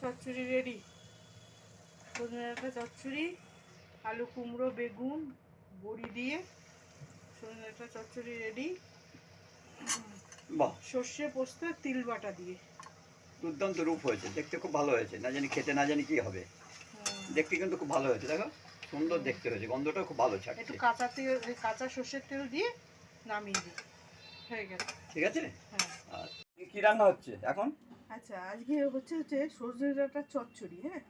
চচ্চড়ি রেডি সজনে ডাঁটা চচ্চড়ি আলু কুমড়ো বেগুন বড়ি দিয়ে সজনে ডাঁটা চচ্চড়ি রেডি বাহ। সর্ষে পোস্ত তিল বাটা দিয়ে। দুর্দান্ত রূপ হয়েছে। দেখতে খুব ভালো হয়েছে। না জানি খেতে না জানি কি হবে। দেখতে কিন্তু খুব ভালো হয়েছে। দেখো সুন্দর দেখতে হয়েছে। গন্ধটাও খুব ভালো ছাড়ছে। একটু কাঁচা তেল কাঁচা সর্ষের তেল দিয়ে নামিয়ে দিই। হয়ে গেল। ঠিক আছে? হ্যাঁ। আর কি রান্না হচ্ছে এখন? আচ্ছা আজকে হচ্ছে হচ্ছে সজনে ডাঁটা চচ্চড়ি হ্যাঁ?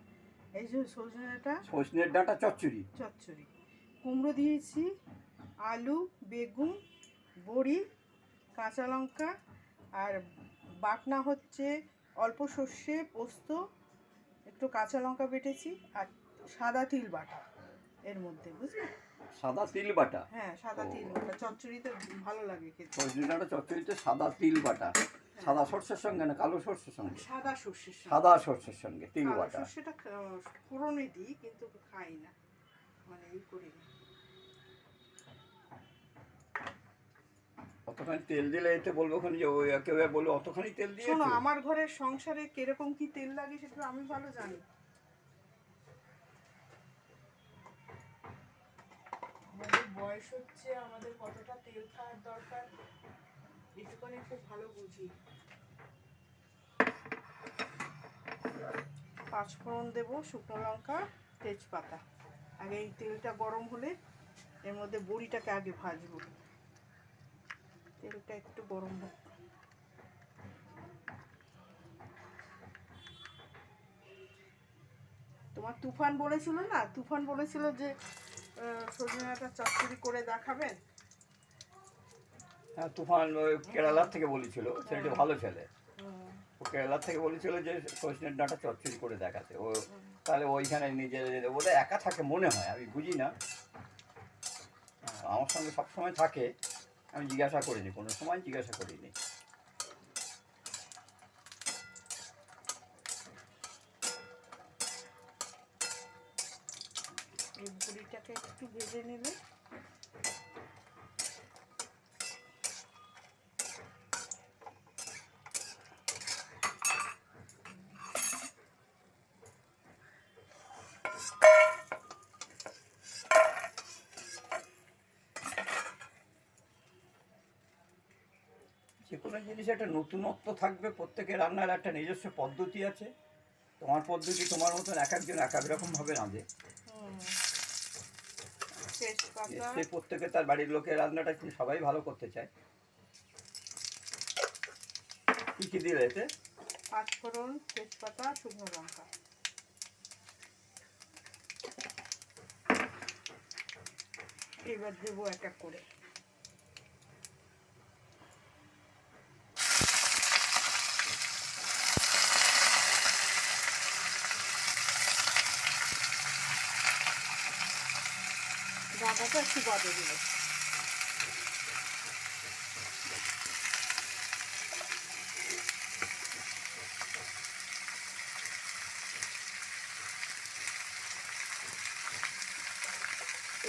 এই যে সজনে ডাঁটা সজনের ডাঁটা চচ্চড়ি। চচ্চড়ি। কুমড়ো দিয়েছি আলু বেগুন বড়ি কাঁচা লঙ্কা আর বাটনা হচ্ছে অল্প সর্ষে পোস্ত একটু কাঁচা লঙ্কা বেটেছি আর সাদা তিল বাটা এর মধ্যে বুঝলি? সাদা তিল বাটা? হ্যাঁ সাদা তিল বাটা। চচ্চড়িতে ভালো লাগে খেতে। সজনে ডাঁটা চচ্চড়িতে সাদা তিল বাটা। সাদা সর্ষের সঙ্গে না কালো সর্ষের সঙ্গে? সাদা সর্ষের সঙ্গে। সাদা সর্ষের সঙ্গে তিল বাটা। সর্ষেটা খা- ফোড়নে দিই কিন্তু খাই না। মানে এই করি না। অতখানি তেল দিলে এতে বলব ওখানে যে ওই কেউ বলব অতখানি তেল দিয়ে শোনো আমার ঘরের সংসারে কীরকম কি তেল লাগে সেটা আমি ভালো জানি। আমাদের বয়স হচ্ছে আমাদের কতটা তেল খাওয়ার দরকার? এটুকুনি খুব ভালো বুঝি। পাঁচফোড়ন দেবো, শুকনো লঙ্কা, তেজপাতা। আগে এই তেলটা গরম হলে এর মধ্যে বড়িটাকে আগে ভাজবো। তেলটা একটু গরম হোক। তোমার তুফান বলেছিল না? তুফান বলেছিল যে সজনাটা চচ্চড়ি করে দেখাবেন? হ্যাঁ তুফান ওই কেরালার থেকে বলেছিল, ছেলেটা ভালো ছেলে। ও কেরালার থেকে বলেছিল যে সজনের ডাঁটা চচ্চড়ি করে দেখাতে। ও তাহলে ওইখানে নিজে ওটা একা থাকে মনে হয়, আমি বুঝি না। আমার সঙ্গে সবসময় থাকে, আমি জিজ্ঞাসা করিনি, কোনো সময় জিজ্ঞাসা করিনি। একটু ভেজে নিলে। যে কোনো জিনিস একটা নতুনত্ব থাকবে প্রত্যেকের রান্নার একটা নিজস্ব পদ্ধতি আছে। তোমার পদ্ধতি তোমার মতন এক একজন এক এক রকমভাবে রাঁধে। সেই প্রত্যেকে তার বাড়ির লোকের রান্নাটা সবাই ভালো করতে চায়। কি কি দিলে এতে? পাঁচফোড়ন তেজপাতা শুকনো লঙ্কা। এবার দেবো এক এক করে। ডাটাটা একটু বাদে দেবো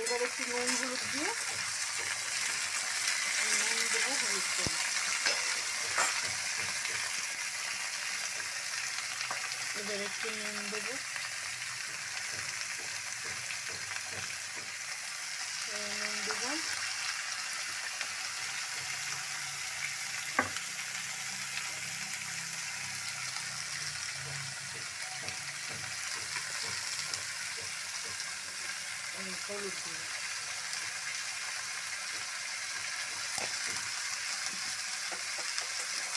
এবার একটু নুন হলুদ দিয়ে নুন দেবো হলুদ করে এবার একটু নুন দেবো এবার নুন দিলাম এই হলুদ দিলাম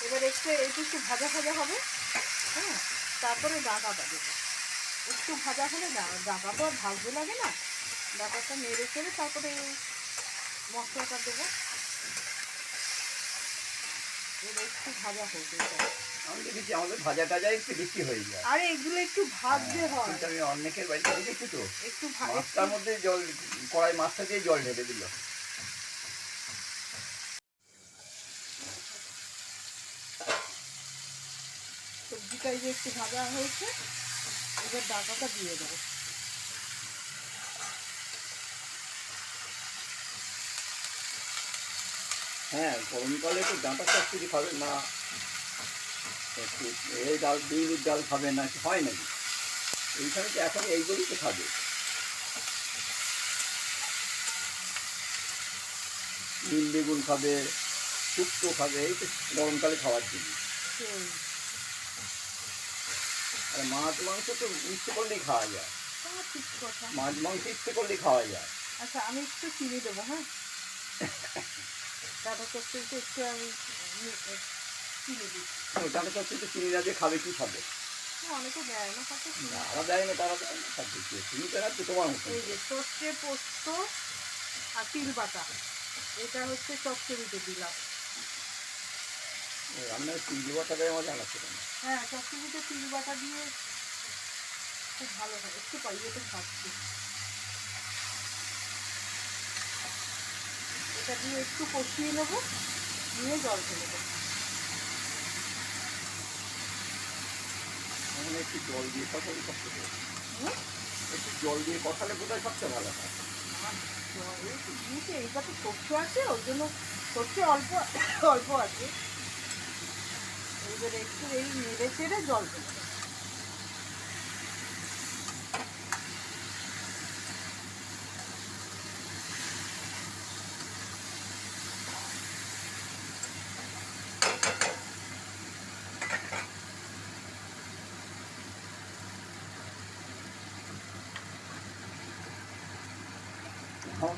এবার একটু একটু একটু ভাজা ভাজা হবে হ্যাঁ? তারপরে ডাঁটাটা দেবো। একটু ভাজা হলে ডা- ডাঁটা তো আর ভাজতে লাগে না। ডাঁটাটা নেড়ে চেড়ে তারপরে মশলাটা দেবো। এবার একটু ভাজা হোক এটা। আমি দেখেছি আমাদের ভাজা টাজা একটু বেশি হয়ে যায়। আরে এগুলো একটু ভাজতে হয় কিন্তু আমি অনেকের বাড়িতে দেখেছি তো। একটু মাছটার মধ্যে জল কড়াই মাছটা দিয়ে জল ঢেলে দিল। সবজিটা যে একটু ভাজা হয়েছে এবার ডাঁটাটা দিয়ে দেবো। হ্যাঁ গরমকালে তো ডাঁটা চচ্চড়ি খাবে না। এই ডাল বিউলির ডাল খাবে না কি হয় নাকি? এইখানে তো এখন এইগুলোই তো খাবে? নিম বেগুন খাবে শুক্তো খাবে এই তো গরমকালে খাওয়ার সেই আর মাছ মাংস তো ইচ্ছে করলেই খাওয়া যায়। মাছ মাংস ইচ্ছে করলেই খাওয়া যায়। আচ্ছা আমি একটু চিনি দেবো হ্যাঁ? টাটা চচ্চড়িতে একটু আমি চিনি দিই। ওটাতে তো কিন্তু চিনিরা যে খাবে কি খাবে? না, অনেকে দেয় না চিনি যারা দেয় না তারা তো সব দিচ্ছে চিনি তো রাখছে তোমার মতো এই যে সর্ষে পোস্ত আর তিল বাটা এটা হচ্ছে চচ্চড়িতে দিলাম। রান্নার চিনি বাটাটাই আমার জানা ছিল না। হ্যাঁ চচ্চড়িতে তিল বাটা দিয়ে খুব ভালো হয়। একটু পাইয়েতে এটা দিয়ে একটু কষিয়ে নেব নিয়ে জল ফেলে দেবো। একটু জল দিয়ে কষালে সবচেয়ে ভালো। একটু জল দিয়ে কষালে বোধহয় সবচেয়ে ভালো হয় দিয়েছে এইবার তো সর্ষে আছে ওই জন্য সর্ষে অল্প অল্প আছে এইবার একটু এই নেড়ে চেড়ে জল দেবো।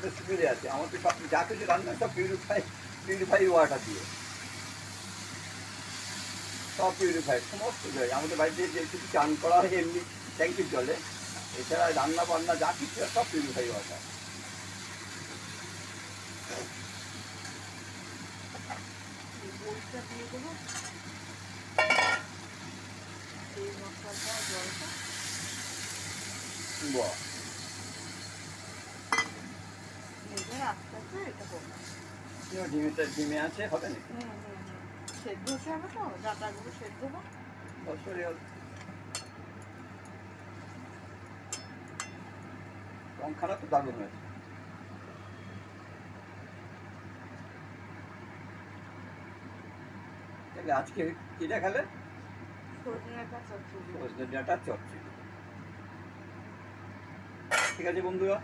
আমাদের সুবিধে আছে। আমাদের সব যা কিছু রান্না সব পিউরিফাই পিউরিফাই ওয়াটার দিয়ে। সব পিউরিফাই সমস্ত জল। আমাদের বাড়িতে যে কিছু চান করা হয় এমনি ট্যাঙ্কির জলে এছাড়া রান্না বান্না যা কিছু সব পিউরিফাই ওয়াটার বাহ এবার আস্তে আস্তে এটা করব ডিমেটা ডিমে আছে হবে নাকি হুম সেদ্ধ হতে হবে তো ডাটাগুলো সেদ্ধ হোক বছরে তো দারুণ হয়েছে তাহলে আজকে কিটা খেলে সজনে ডাঁটা চচ্চড়ি ঠিক আছে বন্ধুরা